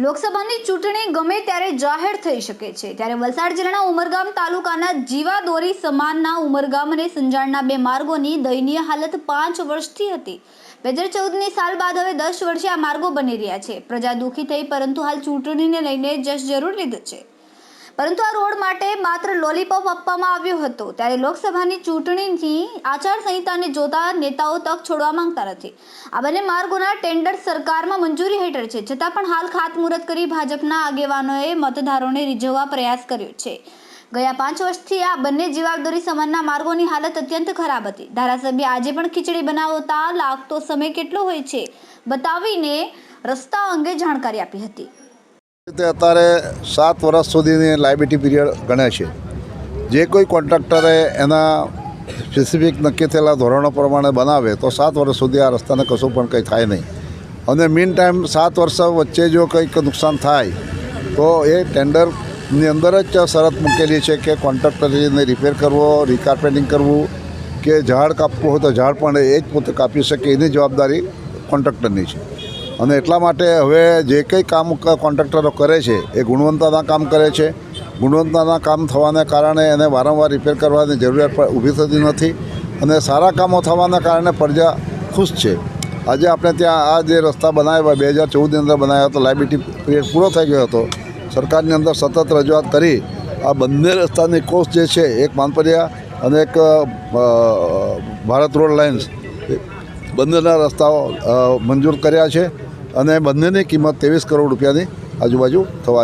લોકસભાની ચૂંટણી ગમે ત્યારે જાહેર થઈ શકે છે. ત્યારે વલસાડ જિલ્લાના ઉમરગામ તાલુકાના જીવાદોરી સમાનના ઉમરગામ અને સંજાણના બે માર્ગોની દયનીય હાલત પાંચ વર્ષથી હતી. બે હજાર ચૌદની સાલ બાદ હવે દસ વર્ષે આ માર્ગો બની રહ્યા છે. પ્રજા દુઃખી થઈ પરંતુ હાલ ચૂંટણીને લઈને જશ જરૂર લીધું છે. પરંતુ આ રોડ માટે માત્ર લોલીપોપ આપવામાં આવ્યો હતો. ત્યારે લોકસભાની ચૂંટણીની આચારસંહિતાને જોતા નેતાઓ તક છોડવા માંગતા નથી. આ બંને માર્ગોના ટેન્ડર સરકારમાં મંજૂરી હેઠળ છે, છતાં પણ હાલ ખાતમુહૂર્ત કરી ભાજપના આગેવાનોએ મતદારોને રીઝવવા પ્રયાસ કર્યો છે. ગયા પાંચ વર્ષથી આ બંને જીવાદોરી સમાનના માર્ગોની હાલત અત્યંત ખરાબ હતી. ધારાસભ્ય આજે પણ ખીચડી બનાવતા લાગતો સમય કેટલો હોય છે, બતાવીને રસ્તા અંગે જાણકારી આપી હતી. અત્યારે સાત વર્ષ સુધીની લાયબિલિટી પીરિયડ ગણે છે. જે કોઈ કોન્ટ્રાક્ટરે એના સ્પેસિફિક નક્કી થયેલા ધોરણો પ્રમાણે બનાવે તો સાત વર્ષ સુધી આ રસ્તાને કશું પણ કંઈ થાય નહીં. અને મીન ટાઈમ સાત વર્ષ વચ્ચે જો કંઈક નુકસાન થાય, તો એ ટેન્ડરની અંદર જ શરત મૂકેલી છે કે કોન્ટ્રાક્ટરને રિપેર કરવો રિકાર્પેટિંગ કરવું કે ઝાડ કાપવું હોય તો ઝાડ પણ એ જ પોતે કાપી શકે, એની જવાબદારી કોન્ટ્રાક્ટરની છે. અને એટલા માટે હવે જે કંઈ કામ કોન્ટ્રાક્ટરો કરે છે, એ ગુણવત્તાના કામ કરે છે. ગુણવત્તાના કામ થવાને કારણે એને વારંવાર રિપેર કરવાની જરૂરિયાત પણ ઊભી થતી નથી અને સારા કામો થવાના કારણે પ્રજા ખુશ છે. આજે આપણે ત્યાં આ જે રસ્તા બનાવ્યા બે હજાર ચૌદની અંદર બનાવ્યા હતો લાયબિલિટી પીરિયડ પૂરો થઈ ગયો હતો. સરકારની અંદર સતત રજૂઆત કરી, આ બંને રસ્તાની કોસ્ટ જે છે, એક માનપરિયા અને એક ભારત રોડ લાઇન્સ બંનેના રસ્તાઓ મંજૂર કર્યા છે. અને બંનેની કિંમત ત્રેવીસ કરોડ રૂપિયાની આજુબાજુ થવા